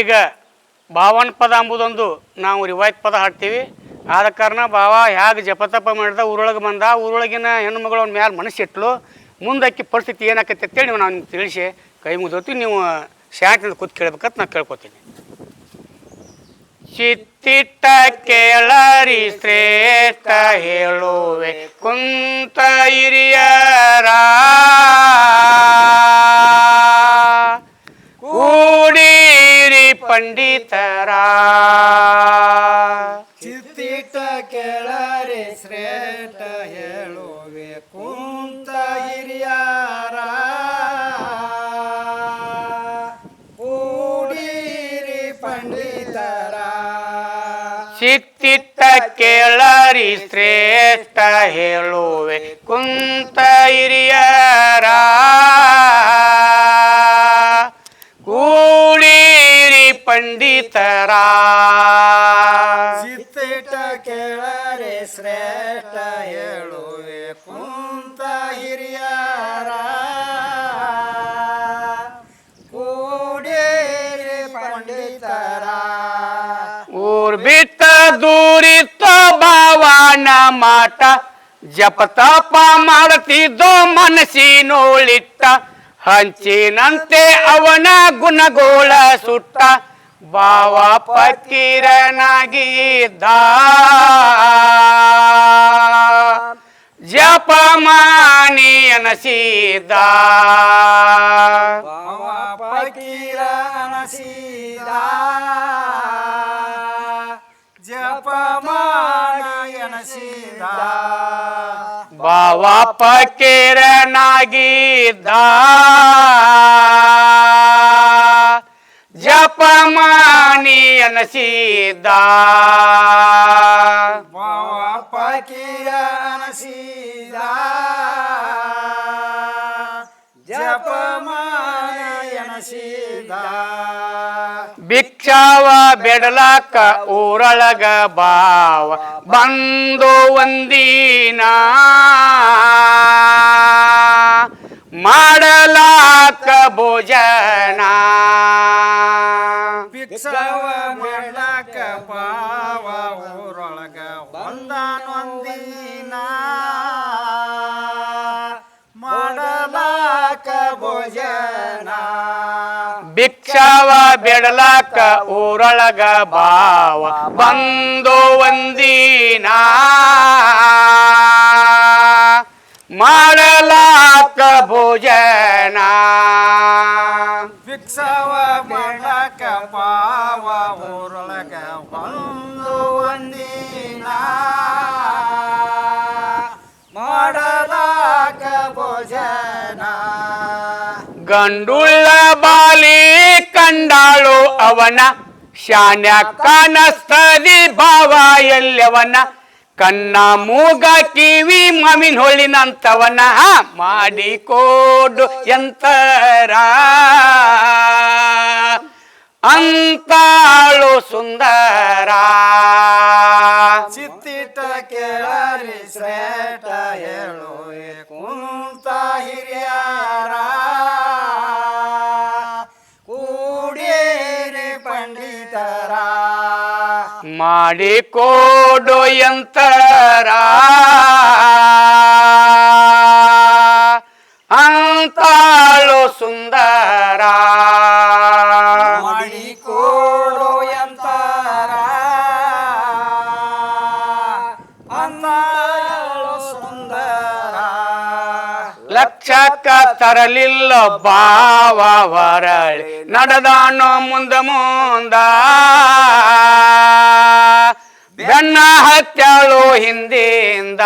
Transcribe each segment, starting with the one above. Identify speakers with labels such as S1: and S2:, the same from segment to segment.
S1: ಈಗ ಭಾವನ್ ಪದ ಅಂಬುದೊಂದು ನಾವು ರಿವಾಯತ್ ಪದ ಹಾಡ್ತೀವಿ. ಆದ ಕಾರಣ ಭಾವ ಹೇಗೆ ಜಪತಪ ಮಾಡಿದ ಊರೊಳಗೆ ಬಂದ ಊರೊಳಗಿನ ಹೆಣ್ಮಗಳ ಮ್ಯಾಲ ಮನಸ್ಸಿಟ್ಲು ಮುಂದಕ್ಕೆ ಪರಿಸ್ಥಿತಿ ಏನಾಕೈತೆ ಅಂತೇಳಿ ನೀವು ನಾನು ನಿಮ್ಗೆ ತಿಳಿಸಿ ಕೈ ಮುಗಿದೋತಿ ನೀವು ಶಾಂತಿಯಿಂದ ಕೂತ್ ಕೇಳ್ಬೇಕಂತ ನಾನು ಕೇಳ್ಕೊತೀನಿ. ಚಿತ್ತಿಟ್ಟ ಕೇಳರಿ ಶ್ರೇಷ್ಠ ಹೇಳುವೆ ಕುಂತ ಹಿರಿಯರ. ಕೂಡಿರಿ ಪಂಡಿತರ.
S2: ಚಿತ್ತಿಟ್ಟ ಕೆಳರೆ ಶ್ರೇಷ್ಠ ಹೇಳುವೆ ಕುಂತ ಹಿರಿಯರ. ಕೂಡಿರಿ ಪಂಡಿತರ.
S1: ಚಿತ್ತಿಟ್ಟ ಕೇಳರಿ ಶ್ರೇಷ್ಠ ಹೇಳುವೆ ಕುಂತ ಹಿರಿಯರ ಕೂಡಿರಿ ಪಂಡಿತರ.
S2: ಚಿತ್ತಿಟ್ಟ ಕೇಳರೆ ಶ್ರೇಷ್ಠ ಹೇಳುವೆ ಕುಂತ ಹಿರಿಯರ. ಕೂಡಿರಿ ಪಂಡಿತರ.
S1: ಊರ್ ಬಿಟ್ಟ ದೂರಿತ್ತ ಭಾವನ ಮಾಟ ಜಪತಪ ಮಾಡ್ತಿದ್ದೋ ಮನಸ್ಸಿನೋಳಿಟ್ಟ ಹಂಚಿನಂತೆ ಅವನ ಗುಣಗೋಳ ಸುಟ್ಟ. ಭಾವ ಪಕ್ಕಿರನಾಗಿದ್ದ ಜಪಮಾನಿ ಅನಸಿದ
S2: ಭಾವ ಫಕೀರ ಅನಸೀದ ಜಪಮಾನ ಎನಸೀದ
S1: ಭಾವ ಪಕ್ಕಿರನಾಗಿದ್ದ ಜಪಮಾನಿ ಅನಸಿದ
S2: ಭಾವ ಅನಸಿದ ಅನಸೀದ ಜಪಮಾನ ಎನಸೀದ
S1: ಭಿಕ್ಷಾವ ಬೆಡಲಕ ಊರಳಗ ಬಾವ ಬಂದು ಒಂದಿನ. ಮಾಡಲಾಕ ಭೋಜನ.
S2: ಭಿಕ್ಷವ ಮಾಡಲಾಕ ಪಾವ ಊರೊಳಗ ಒಂದಾನೊಂದಿನ ಮಾಡಲಾಕ ಭೋಜನ.
S1: ಭಿಕ್ಷಾವ ಬಿಡಲಾಕ ಊರೊಳಗ ಬಾವ ಬಂದು ಒಂದಿನ. ಮಾಡಲಾಕ ಭೋಜನ
S2: ಭಿಕ್ಷವ ಮಾಡಕ ಪಾವ ಊರೊಳಗ ಒಂದು ಒಂದಿನ. ಮಾಡಲಾಕ ಭೋಜನ.
S1: ಗಂಡುಳ್ಳ ಬಾಲಿ ಕಂಡಾಳು ಅವನ. ಶಾನ್ಯ ಕಾನಸ್ತದಿ ಭಾವ ಎಲ್ಲವನ ಕನ್ನ ಮೂಗ ಕಿವಿ ಮಾವಿನ ಹೊಳ್ಳಿನಂತವನ ಮಾಡಿಕೋಡು ಎಂತರ. ಅಂತಾಳು ಸುಂದರ.
S2: ಚಿತ್ತಿಟ ಕೇಳರಿ ಶ್ರೇಟ ಹೇಳು ಕುಂತ ಹಿರಿಯರ.
S1: ಮಾಡಿಕೋಡು ಎಂತರ. ಅಂತಾಳು ಸುಂದರ. ತರಲಿಲ್ಲ ಬಾವ ಹೊರಳಿ ನಡೆದಾನೋ ಮುಂದ ಮುಂದ. ಬೆನ್ನ ಹತ್ಯಾಳು ಹಿಂದಿಂದ.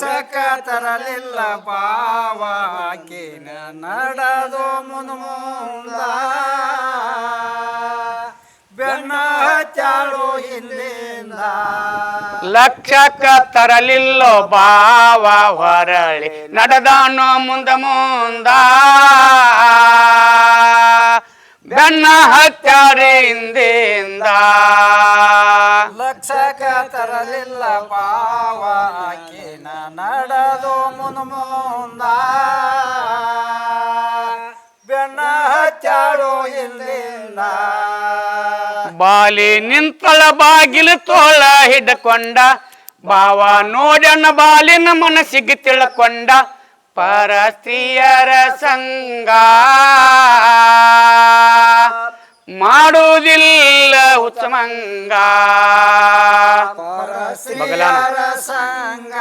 S2: ಚಕ ತರಲಿಲ್ಲ ಬಾವಾಕಿನ ನಡೆದು ಮುನು ಮುಂದ. ಬೆನ್ನ ಹತ್ಯಾಳು ಹಿಂದಿಂದ.
S1: ಲಕ್ಷಕ್ಕ ತರಲಿಲ್ಲೋ ಬಾವ ಹೊರಳಿ ನಡೆದಾನೋ ಮುಂದ ಮುಂದ. ಬೆನ್ನ ಹತ್ಯಾರಿ ಹಿಂದಿಂದ.
S2: ಲಕ್ಷಕ ತರಲಿಲ್ಲ ಬಾವಾಕಿನ ನಡೆದು ಮುನು ಮುಂದ. ಬೆನ್ನ ಚಾಳು ಇಲ್ಲಿಂದ
S1: ಬಾಲಿ ನಿಂತಳ ಬಾಗಿಲು ತೋಳ ಹಿಡ್ಕೊಂಡ ಬಾವ ನೋಡಣ ಬಾಲಿನ ಮನಸ್ಸಿಗೆ ತಿಳ್ಕೊಂಡ ಪರ ಸ್ತ್ರೀಯರ ಸಂಗ ಮಾಡುವುದಿಲ್ಲ
S2: ಸ್ತ್ರೀಯರ ಸಂಗ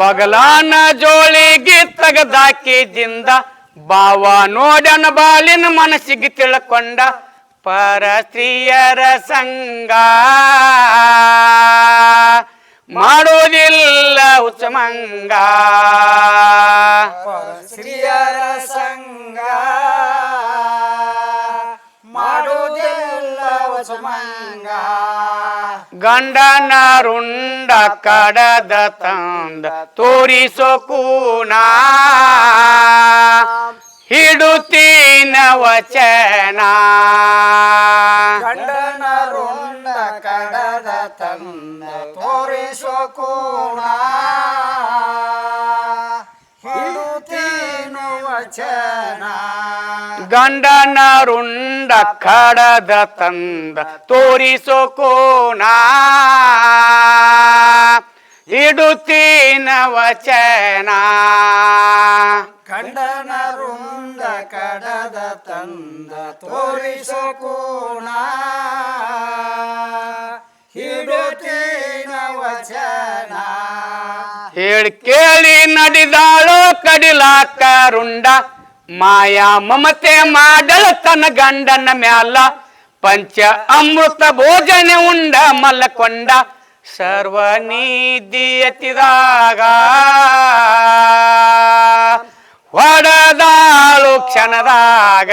S1: ಬಗಲಾನ ಜೋಳಿಗೆ ತೆಗೆದಾಕಿದಿಂದ ಬಾವ ನೋಡನ ಬಾಲಿನ ಮನಸ್ಸಿಗೆ ತಿಳ್ಕೊಂಡ ಪರ ಸ್ತ್ರೀಯರ ಸಂಗ ಮಾಡೋದಿಲ್ಲ ಉಚ್ಚಮಂಗ.
S2: ಸ್ತ್ರೀಯರ ಸಂಗ ಮಾಡುವುದಿಲ್ಲ ಸುಮಂಗ
S1: ಗಂಡನ ರುಂಡ ಕಡದ ತಂದ ತೋರಿಸೋ ಕೂನ. ಹಿಡುತ್ತೀನ ವಚನ.
S2: ಗಂಡನ ರುಂಡ ಕಡದ ತಂದ ತೋರಿಸೋ ಕೋಣ ಹಿಡುತ್ತೀನು ವಚನ.
S1: ಗಂಡನ ರುಂಡ ಕಡದ ತಂದ ತೋರಿಸೋ ಕೋನಾ. ಹಿಡುತಿನ ವಚನ.
S2: ಕಂಡನ ರುಂದ ಕಡದ ತಂದ ತೋರಿಸೋ ಕೋಣ ಇಡುತ್ತೀನ ವಚನ.
S1: ಹೇಳಿ ಕೇಳಿ ನಡಿದಾಳು ಕಡಿಲಾಕ ರುಂಡ. ಮಾಯಾ ಮಮತೆ ಮಾಡಲ ತನ್ನ ಗಂಡನ ಮ್ಯಾಲ. ಪಂಚ ಅಮೃತ ಭೋಜನೆ ಉಂಡ ಮಲ್ಲಕೊಂಡ ಸರ್ವ ನೀತಿಯತಿದಾಗ ಹೊಡೆದಾಳು ಕ್ಷಣದಾಗ.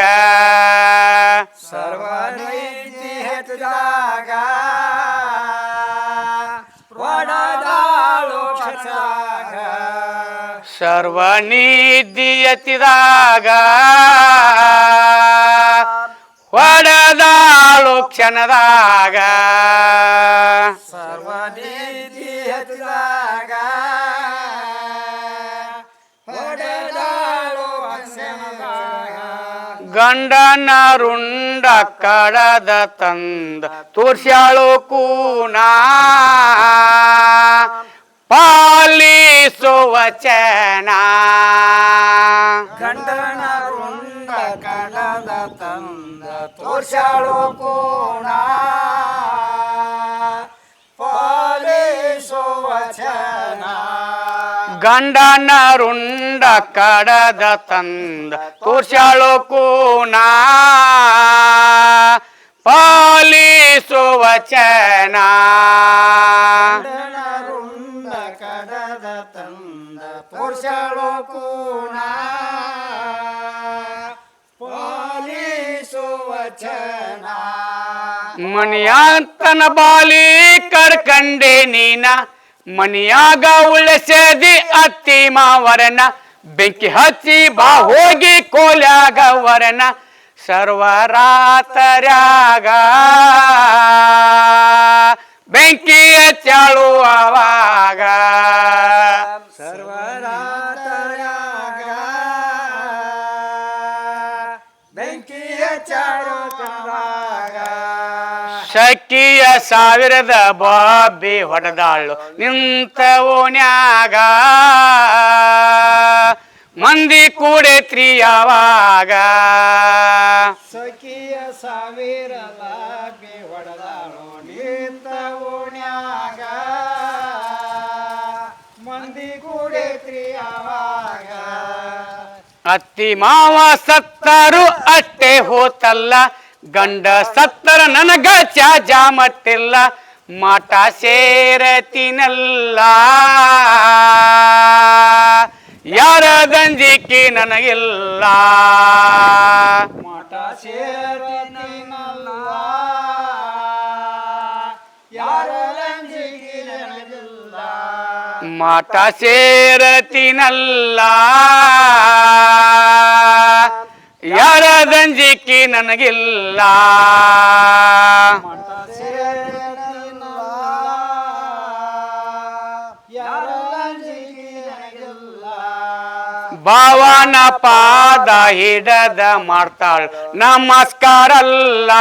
S2: ಸರ್ವನೈತಿ ಹೆಚ್ಚಿದಾಗ
S1: ಸರ್ವ ನೀತಿ ಎತ್ತಿದಾಗ ಹೊಡೆದಾಳು ಕ್ಷಣದಾಗ.
S2: ಒಡದಾಳು ಕ್ಷಣದಾಗ.
S1: ಗಂಡನ ರುಂಡ ಕಡದ ತಂದ ತೋರ್ಸ್ಯಾಳು ಕೂನ. ಪಾಲಿಸೋ ವಚನ.
S2: ಗಂಡನ ರುಂಡ ಕಡದ ತಂದ ತೋರ್ಸಾಳು ಕೋಣ. ಪಾಲಿಸುವಚನ
S1: ಗಂಡನ ರುಂಡ ಕಡದ ತಂದ ತೋರ್ಸ್ಯಾಳು ಕೂನ
S2: ಪಾಲಿಸುವಚನ ಕಡದ ತಂದ ಪುರುಷಳು ಕೂಣ ಪಾಲಿಸೋ ವಚನ.
S1: ಮನಿಯಾಂತನ ಬಾಲಿ ಕರ್ಕಂಡೆ ನೀನ. ಮನಿಯಾಗ ಉಳಿಸದಿ ಅತ್ತಿ ಮಾವರನ. ಬೆಂಕಿ ಹಚ್ಚಿ ಬಾ ಹೋಗಿ ಕೋಲ್ಯಾಗ ವರನ. ಸರ್ವರಾತರ್ಯಾಗ ಬೆಂಕಿ ಹಚ್ಚಾಳುವಾಗ ಸರ್ವರಾತರಾಗ
S2: ಬೆಂಕಿ ಬೆಂಕಿಯ ಚಾಳು ಕವಾಗ
S1: ಶಕ್ಕಿಯ ಸಾವಿರದ ಬಾಬಿ ಹೊಡೆದಾಳು ನಿಂತ ಓಣ್ಯಾಗ. ಮಂದಿ ಕೂಡೆ ತ್ರಿಯಾವಾಗ.
S2: ಸಖಿಯ ಸಾವಿರ
S1: ಅತ್ತಿ ಮಾವ ಸತ್ತರು ಅಷ್ಟೇ ಹೋತಲ್ಲ ಗಂಡ ಸತ್ತರ ನನಗ ಚಾಜ ಮತ್ತಿಲ್ಲ ಮಾಟ ಸೇರತಿನಲ್ಲ. ಯಾರ ದಂಜಿಕೆ ನನಗಿಲ್ಲ.
S2: ಮಾಟ ಸೇರತಿನಲ್ಲ. ಯಾರ ದಂಜಿ
S1: ಮಾಟ ಸೇರತಿನಲ್ಲ. ಯಾರ ದಂಜಿಕ್ಕಿ ನನಗಿಲ್ಲ.
S2: ಮಠ
S1: ಭಾವನ ಪಾದ ಹಿಡದ ಮಾಡ್ತಾಳ. ನಮಸ್ಕಾರಲ್ಲ.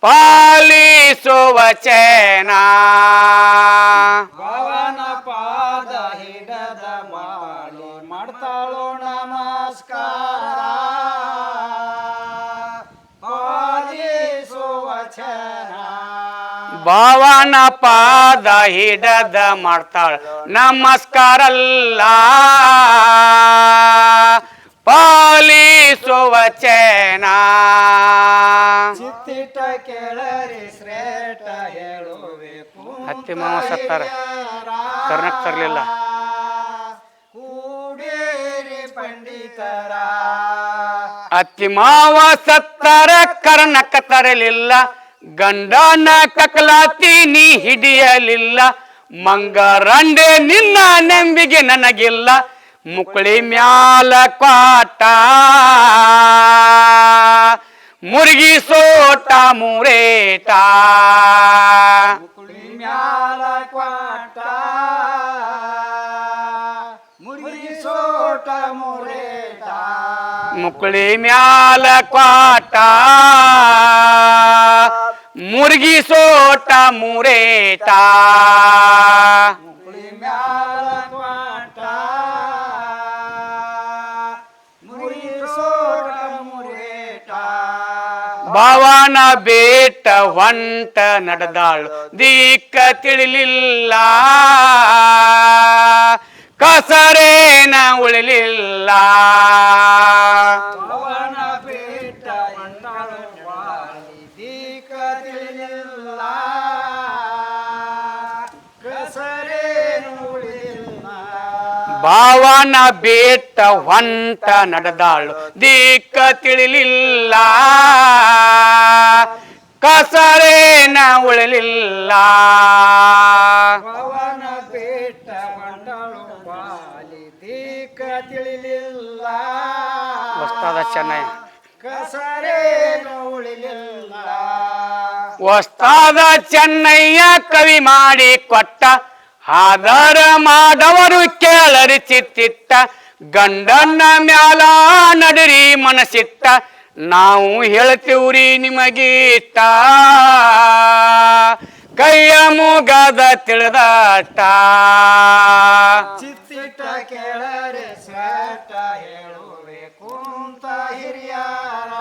S1: ಪಾಲಿಸುವ ಚೇನ.
S2: ಭಾವನ ಪಾದ ಹಿಡದ ಮಾಡ್ತಾಳ.
S1: ನಮಸ್ಕಾರಲ್ಲ. ಪಾಲಿಸುವ ಚೇನ.
S2: ಚಿತ್ತಿಟ ಕೇಳರಿ ಶ್ರೇಷ್ಠ ಹೇಳುವೆ
S1: ಹತ್ತಿ ಮಾವ ಸತ್ತಾರ. ಕರ್ನಾಟಕ ತರಲಿಲ್ಲ.
S2: ಕೂಡೇರಿ ಪಂಡಿತರ.
S1: ಅತ್ತಿ ಮಾವ ಸತ್ತರ ಕರ್ಣಕ ತರಲಿಲ್ಲ. ಗಂಡನ ಕಕಲಾತಿ ನೀ ಹಿಡಿಯಲಿಲ್ಲ ಮಂಗರಂಡೆ ನಿನ್ನ ನೆಂಬಿಗೆ ನನಗಿಲ್ಲ ಮುಕುಳಿ ಮ್ಯಾಲ ಕಾಟ. ಮುರುಗಿ ಸೋಟ ಮುರೇಟ.
S2: ಕುಳಿ ಮ್ಯಾಲ ಕಾಟ. ಮುರುಗಿ ಸೋಟ ಮುರೇಟ.
S1: ಮುಕುಳಿ ಮ್ಯಾಲ ಕ್ವಾಟ ಮುರುಗಿ ಸೋಟ ಮುರೇಟ ಭಾವನ ಬೇಟ ವಂಟ ನಡೆದಾಳು ದಿಕ್ಕ ತಿಳಿಲಿಲ್ಲ. ಕಸರೇನ ಉಳಿಲಿಲ್ಲ. ಭಾವನ ಬೇಟ ಹೊಂಟ ನಡೆದಾಳು. ದಿಕ್ಕ ತಿಳಿಲಿಲ್ಲ. ಕಸರೇನ ಉಳಿಲಿಲ್ಲ.
S2: ಭಾವನ ಬೇಟ ಹೊಂಟಳು ಬಾಲಿ ದೀಕ ತಿಳಿಲಿಲ್ಲ.
S1: ಹೊಸ್ತಾದ ಚೆನ್ನೈ.
S2: ಕಸರೇನ ಉಳಿಲಿಲ್ಲ.
S1: ವಸ್ತಾದ ಚೆನ್ನಯ್ಯ ಕವಿ ಮಾಡಿ ಕೊಟ್ಟ ಆಧಾರ ಮಾಡವರು ಕೇಳರಿ ಚಿತ್ತಿಟ್ಟ ಗಂಡನ ಮ್ಯಾಲ ನಡರಿ ಮನಸ್ಸಿಟ್ಟ ನಾವು ಹೇಳ್ತೀವ್ರಿ ನಿಮಗೀಟ ಕೈಯ ಮುಗದ ತಿಳಿದಾಟ
S2: ಚಿತ್ತಿಟ್ಟ ಕೇಳರೆ ಶ್ರೇಷ್ಠ ಹೇಳುವೆ, ಕುಂತ ಹಿರಿಯರ.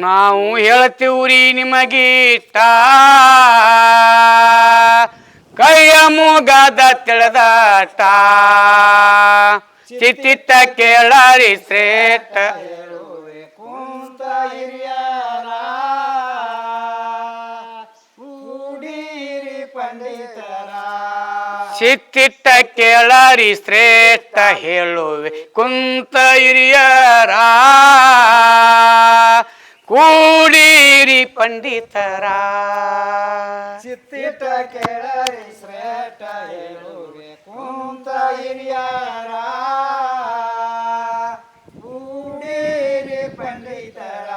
S1: ನಾವು ಹೇಳ್ತೀವ್ರಿ ನಿಮಗೀಟ ಕೈಯ ಮುಗದ ತಿಳಿದಾಟ ಚಿತ್ತಿಟ್ಟ ಕೇಳಾರಿ ಶ್ರೇಷ್ಠ.
S2: ಹೇಳುವೆ ಕುಂತ ಹಿರಿಯರ ಕೂಡೀರಿ ಪಂಡಿತರ.
S1: ಚಿತ್ತಿಟ್ಟ ಕೇಳಾರಿ ಶ್ರೇಷ್ಠ ಹೇಳುವೆ. ಕುಂತ ಹಿರಿಯರ. ಕೂಡಿರಿ ಪಂಡಿತರ.
S2: ಚಿತ್ತಿಟ ಕೆಳರಿ ಶ್ರೇಷ್ಠ ಹೇಳುವೆ ಕುಂತ ಹಿರಿಯರ. ಕೂಡಿರಿ ಪಂಡಿತರ.